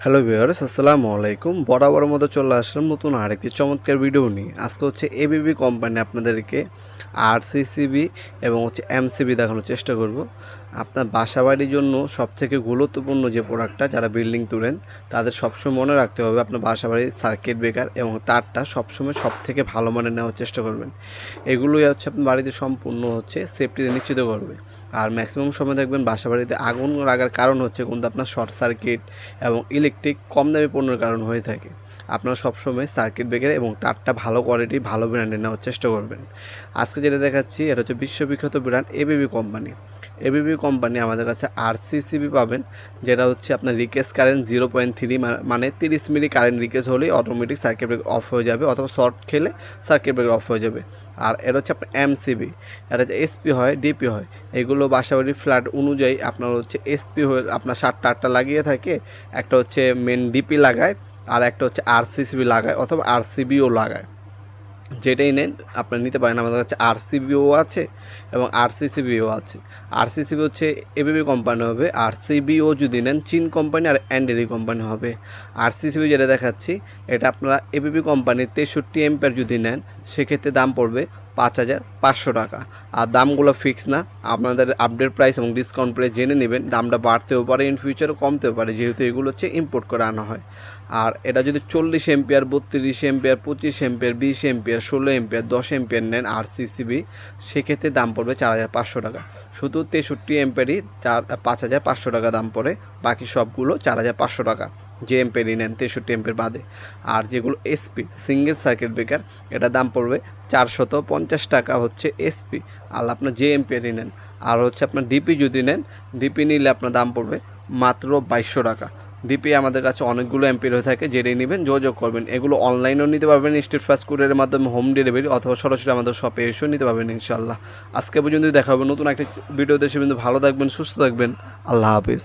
Hello viewers আসসালামু আলাইকুম। বরাবর মতো চলে আসলাম নতুন আরেকটি চমৎকার ভিডিও নিয়ে। আজকে হচ্ছে এবিবি কোম্পানি আপনাদেরকে আরসিসিবি এবং হচ্ছে এমসিবি দেখানোর চেষ্টা করব। আপনার বাসা বাড়ির জন্য সবথেকে গুরুত্বপূর্ণ যে প্রোডাক্টটা যারা বিল্ডিং তুলেন, তাদের সবসময় মনে রাখতে হবে আপনার বাসা বাড়ির সার্কিট ব্রেকার এবং তারটা সবসময় সব থেকে ভালো মানের নেওয়ার চেষ্টা করবেন। এগুলোই হচ্ছে আপনার বাড়িতে সম্পূর্ণ হচ্ছে সেফটিতে নিশ্চিত করবে। আর ম্যাক্সিমাম সময় দেখবেন বাসা বাড়িতে আগুন লাগার কারণ হচ্ছে কিন্তু আপনার শর্ট সার্কিট এবং ইলেকট্রিক কম দামি পণ্যের কারণ হয়ে থাকে। আপনারা সবসময় সার্কিট ব্রেকার এবং তারটা ভালো কোয়ালিটি ভালো ব্র্যান্ডের নেওয়ার চেষ্টা করবেন। আজকে যেটা দেখাচ্ছি, এটা হচ্ছে বিশ্ববিখ্যাত brand ABB company ABB company আমাদের কাছে আরসিসিবি পাবেন, যেটা হচ্ছে আপনার রিকেস কারেন্ট জিরো পয়েন্ট থ্রি মানে তিরিশ মিলি কারেন্ট রিকেস হলেই অটোমেটিক সার্কিট ব্রেক অফ হয়ে যাবে, অথবা শর্ট খেলে সার্কিট ব্রেক অফ হয়ে যাবে। আর এটা হচ্ছে আপনার এমসিবি এটা হচ্ছে এসপি হয় ডিপি হয়, এগুলো বাসাবাড়ির ফ্ল্যাট অনুযায়ী আপনার হচ্ছে এসপি হয়ে আপনার সাতটা আটটা লাগিয়ে থাকে, একটা হচ্ছে মেন ডিপি লাগায়, আর একটা হচ্ছে আরসিসিবি লাগায়, অথবা আরসিবিও লাগায়। যেটাই নেন, আপনারা নিতে পারেন। আমাদের কাছে আরসিবিও আছে এবং আরসিসিবিও আছে। আরসিসিবি হচ্ছে এবিবি কোম্পানি হবে। আরসিবিও যদি নেন, চীন কোম্পানি আর অ্যান্ডেলি কোম্পানি হবে। আরসিসিবি যেটা দেখাচ্ছি, এটা আপনারা এবিবি কোম্পানির তেষট্টি এম্পের যদি নেন, সেক্ষেত্রে দাম পড়বে পাঁচ হাজার পাঁচশো টাকা। আর দামগুলো ফিক্স না। আপনাদের আপডেট প্রাইস এবং ডিসকাউন্ট প্রাইস জেনে নেবেন। দামটা বাড়তেও পারে ইন ফিউচারও কমতেও পারে, যেহেতু এগুলো হচ্ছে ইম্পোর্ট করে আনা হয়। আর এটা যদি চল্লিশ এম্পিয়ার বত্রিশ এম্পিয়ার পঁচিশ এম্পিয়ার বিশ এম্পিয়ার ষোলো এম্পিয়ার দশ এম্পিয়ার নেন আর সিসিবি সেক্ষেত্রে দাম পড়বে চার হাজার পাঁচশো টাকা। শুধু তেষট্টি এম্পিয়ারই চার, পাঁচ হাজার পাঁচশো টাকা দাম পড়ে। বাকি সবগুলো চার হাজার পাঁচশো টাকা। যে এম্পেরই নেন তেষট্টি এম্পের বাদে। আর যেগুলো এসপি, সিঙ্গেল সার্কিট ব্রেকার, এটা দাম পড়বে চারশত পঞ্চাশ টাকা হচ্ছে এসপি। আর আপনার যে এম্পেরই নেন আর হচ্ছে আপনার ডিপি যদি নেন, ডিপি নিলে আপনার দাম পড়বে মাত্র বাইশশো টাকা। ডিপি আমাদের কাছে অনেকগুলো এমপির হয়ে থাকে, যেটাই নেবেন যোগাযোগ করবেন। এগুলো অনলাইনেও নিতে পারবেন, স্টেট ফাস্ট কুরিয়ারের মাধ্যমে হোম ডেলিভারি অথবা সরাসরি আমাদের শপে এসেও নিতে পারবেন ইনশাল্লাহ আজকে পর্যন্ত দেখা হবে নতুন একটা ভিডিও দেশে কিন্তু ভালো থাকবেন, সুস্থ থাকবেন। আল্লাহ হাফিজ।